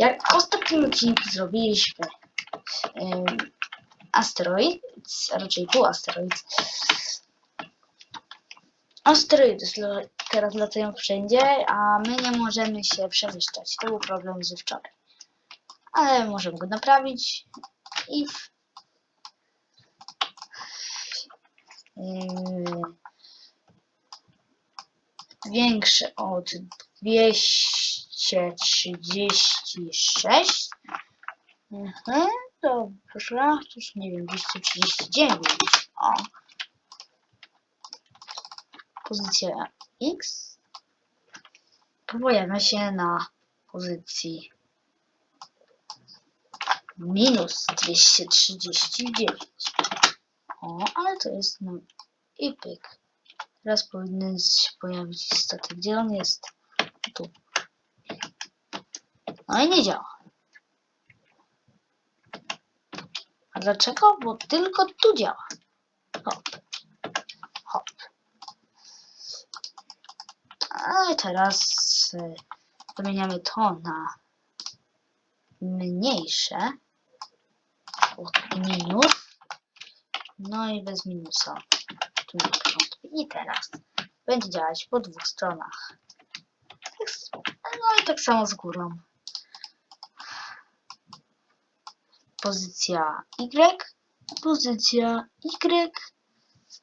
Jak w ostatnim odcinku zrobiliśmy um, asteroid, a raczej pół asteroid. Asteroidy teraz latają wszędzie, a my nie możemy się przemieszczać. To był problem ze wczoraj. Ale możemy go naprawić i w... Większe od 236 mhm, dobrze, już nie wiem, 239 o pozycja X pojawia się na pozycji minus 239 o, ale to jest i pyk Teraz powinien się pojawić statek. Gdzie on jest? Tu. No i nie działa. A dlaczego? Bo tylko tu działa. Hop. Hop. A teraz y, zmieniamy to na mniejsze. Od minus. No i bez minusa. I teraz będzie działać po dwóch stronach. No i tak samo z górą. Pozycja Y, pozycja Y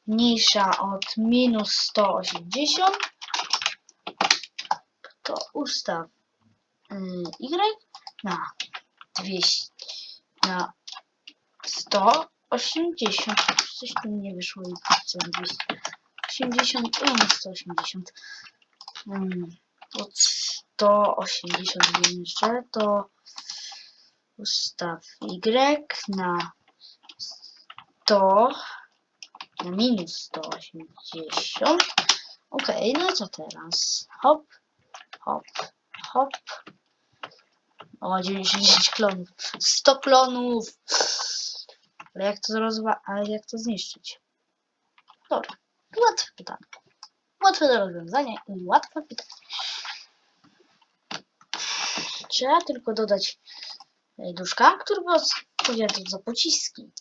mniejsza od minus 180, to ustaw y, Y na 200, na 180. Coś tu nie wyszło i pisałem 280, no 180. Mm, Od 180 jeszcze to ustaw Y na 100 na minus 180. Ok, no co teraz? Hop, hop, hop. O, 90 klonów. 100 klonów! Ale jak to rozwa... Ale jak to zniszczyć? Dobra, łatwe pytanie. Łatwe do rozwiązania i łatwe pytanie. Trzeba tylko dodać duszka, który odpowiada za pociski.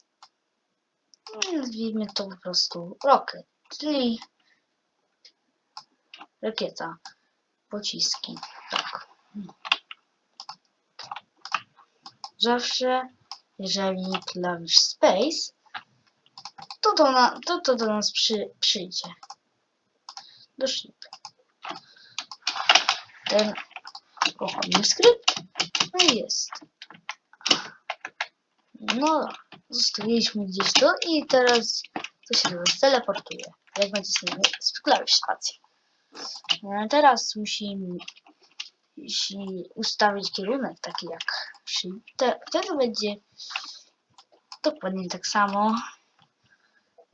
I Nazwijmy to po prostu rocket, czyli rakieta, pociski. Tak. No. Zawsze, jeżeli klawisz space, to do, na, to, to do nas przy, przyjdzie. Do ship. Ten kochamy skrypt. No i jest. No. Zostawiliśmy gdzieś to i teraz to się teleportuje. Jak nacisniemy klawisz spacji. E, Teraz musimy musi ustawić kierunek taki jak. Te, wtedy będzie dokładnie tak samo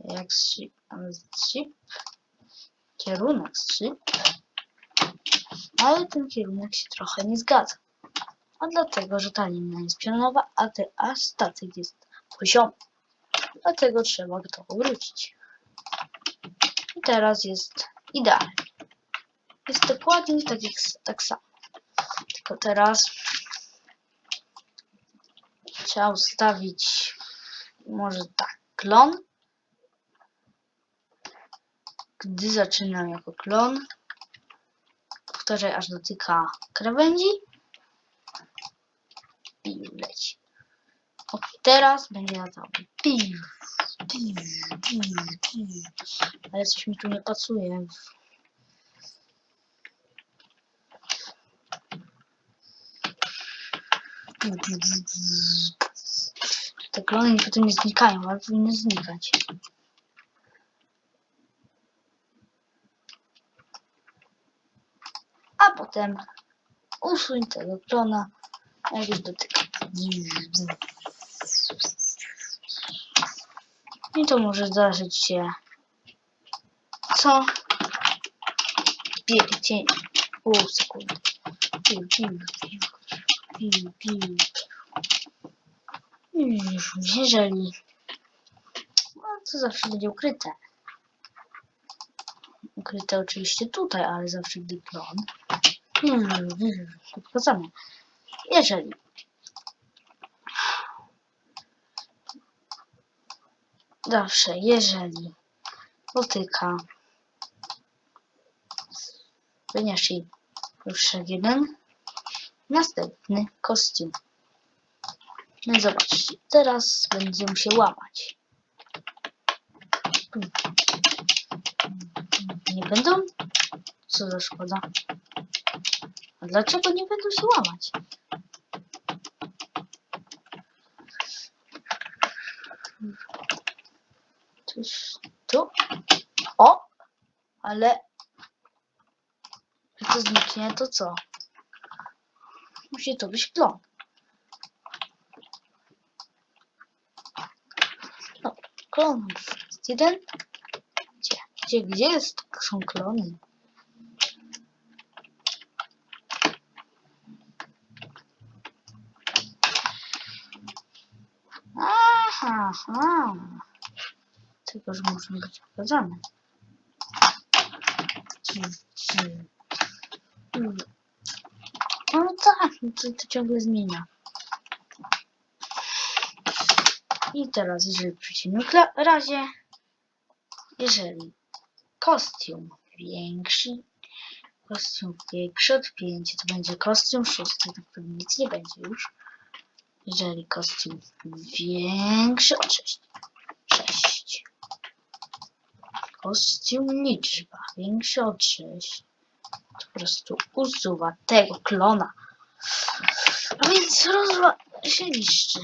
jak z z ship. Kierunek z ship. Ale ten kierunek się trochę nie zgadza. A dlatego, że ta linia jest pionowa, a, te, a statek jest poziomy. Dlatego trzeba to obrócić. I teraz jest idealnie. Jest dokładnie tak, jak, tak samo. Tylko teraz trzeba ustawić może tak, klon. Gdy zaczynam jako klon, powtarzaj aż dotyka krawędzi i leci. Teraz będzie latał. Piu, piu, piu, piu. Ale coś mi tu nie pasuje. Te klony potem nie znikają, ale powinny znikać. A potem usuń tego klona, jak już dotyka. I to może zdarzyć się co 5 pół sekundy. Piu, piu. Jeżeli no to zawsze będzie ukryte. Ukryte oczywiście tutaj, ale zawsze gdy klon. Pokazamy. jeżeli zawsze, jeżeli dotyka wyniesie już jeden następny kostium. No i zobaczcie, teraz będzie mu się łamać. Nie będą? Co za szkoda. A dlaczego nie będą się łamać? Coś tu? O! Ale jak to zniknie, to co? Musi to być klon. No, klon jest jeden. Gdzie? Gdzie, gdzie jest, są klony? Aha, aha. Tylko, że muszą być pokazane. No tak, no to, to ciągle zmienia. I teraz, jeżeli w przeciwnym razie, jeżeli kostium większy, kostium większy od 5, to będzie kostium szósty, na którym nic nie będzie już. Jeżeli kostium większy od 6, 6. Kostium liczba większy od 6, to po prostu usuwa tego klona. A więc rozwa się niszczy.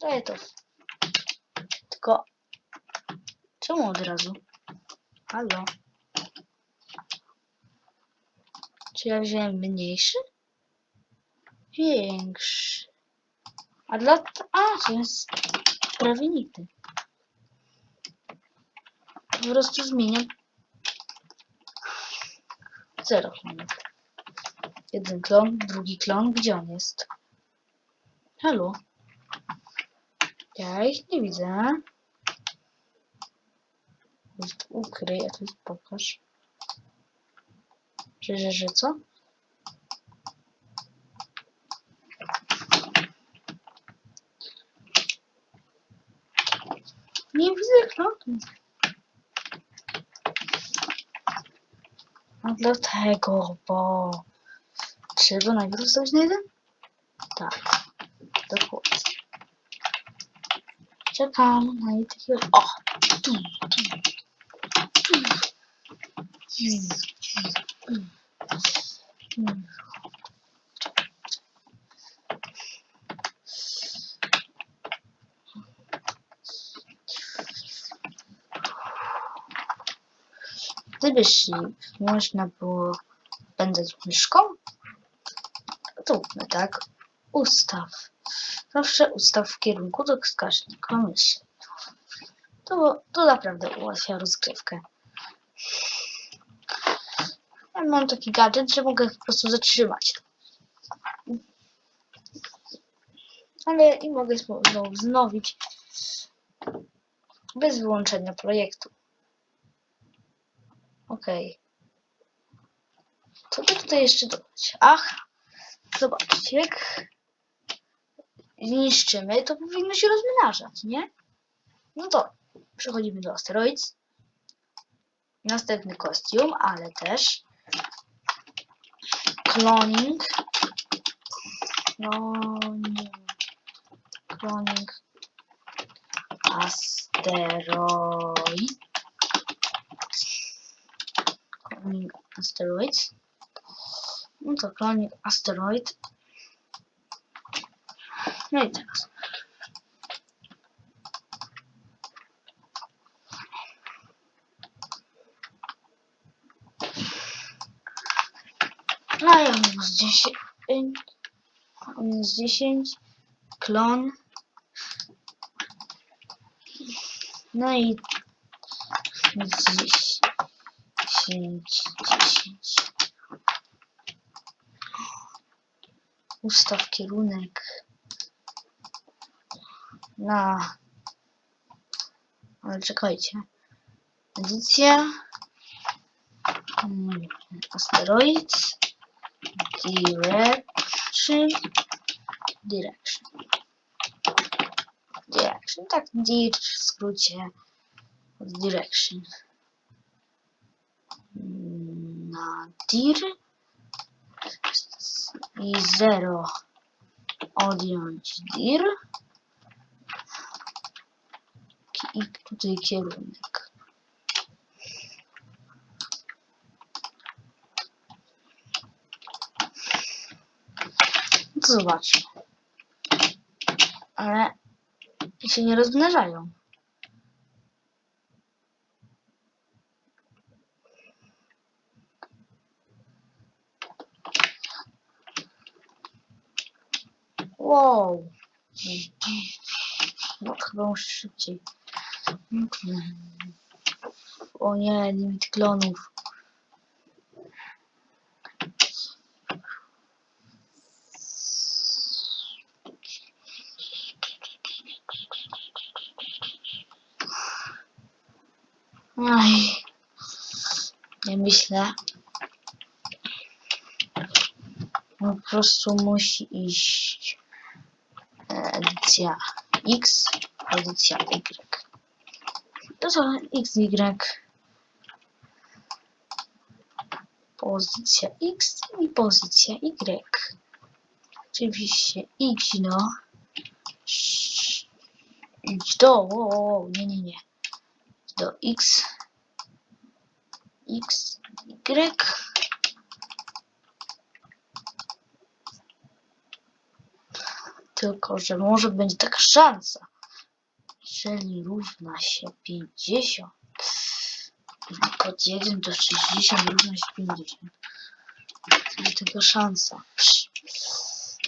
Daję to. Tylko czemu od razu? Halo? Czy ja wziąłem mniejszy? Większy. A dla... A, to jest prawie nigdy. Po prostu zero klonów. Jeden klon, drugi klon. Gdzie on jest? Halo? Ja ich nie widzę. Jest ukryj, a tu pokaż. Że, że, że co? Nie widzę klonów. No dlatego, bo trzeba najpierw ustawić na jeden? Tak, dokładnie. Czekam na jej takiego... O! Tu, tu, tu. Się można było pędzać myszką, to róbmy tak. Ustaw. Zawsze ustaw w kierunku do wskaźnika myszy. To, to naprawdę ułatwia rozgrywkę. Ja mam taki gadżet, że mogę po prostu zatrzymać. Ale i mogę znowu wznowić bez wyłączenia projektu. Okej. Co by tutaj jeszcze dodać? Ach, zobaczcie, jak zniszczymy, to powinno się rozmnażać, nie? No to przechodzimy do Asteroids. Następny kostium, ale też cloning. Cloning. Cloning. Asteroid. Cloning Asteroids. No to cloning Asteroid. No i teraz. No i minus 10. Minus 10. Klon. No i minus 10. 10. 10. Ustaw kierunek na. Ale czekajcie. Edycja. Asteroid. direction, direction. Direction, tak, dir w skrócie. Direction. Mm, Na dir i 0 odjąć dir i tutaj kierunek. Zobaczmy. Ale się nie rozmnażają. Wow. No chyba muszę szybciej. O nie, limit klonów. Aj. Nie myślę. No, po prostu musi iść edycja X, edycja Y. To co X, Y. Pozycja X i pozycja Y. Oczywiście idź no. Idź do, o, o, nie, nie, nie. Do X, X, Y. Tylko, że może będzie taka szansa. Jeżeli równa się 50, kod 1 to 60 równa się 50. To jest tylko szansa.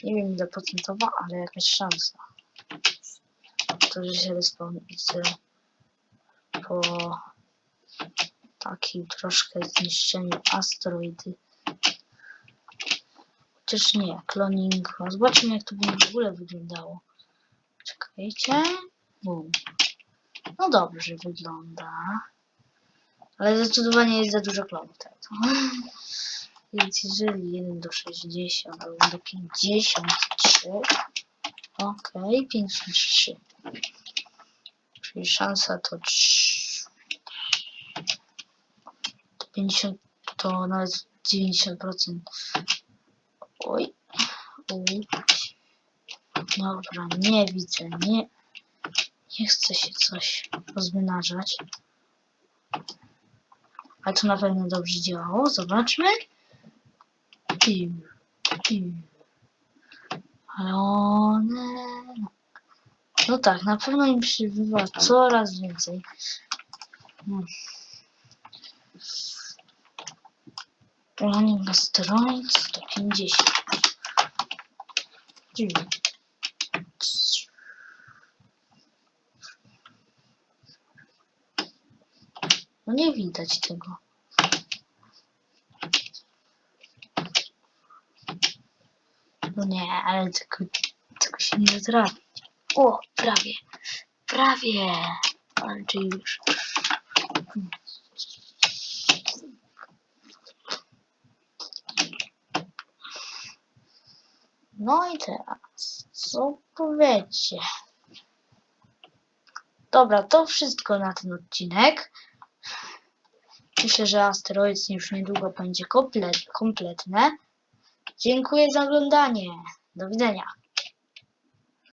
Nie wiem ile procentowa, ale jakaś szansa. To, że się respawni po takim troszkę zniszczeniu asteroidy. Chociaż nie, cloning. Zobaczmy jak to by w ogóle wyglądało. Czekajcie. Bum. No dobrze wygląda. Ale zdecydowanie jest za dużo klonów teraz. Więc jeżeli 1 do 60 albo do 53 Okej, 53 Czyli szansa to 3 to 50 to nawet 90% Oj. Oj. Dobra, nie widzę, nie. Nie chce się coś rozmnażać. Ale to na pewno dobrze działało. Zobaczmy. Piu, piu. Ale one... No tak, na pewno im przybywa coraz więcej. Hmm. Planning asteroid 150. Piu. No nie widać tego. No nie, ale tego, tego się nie trafić. O, prawie. Prawie. Ale czy już. No i teraz, co powiecie? Dobra, to wszystko na ten odcinek. Myślę, że asteroid już niedługo będzie komplet, kompletne. Dziękuję za oglądanie. Do widzenia.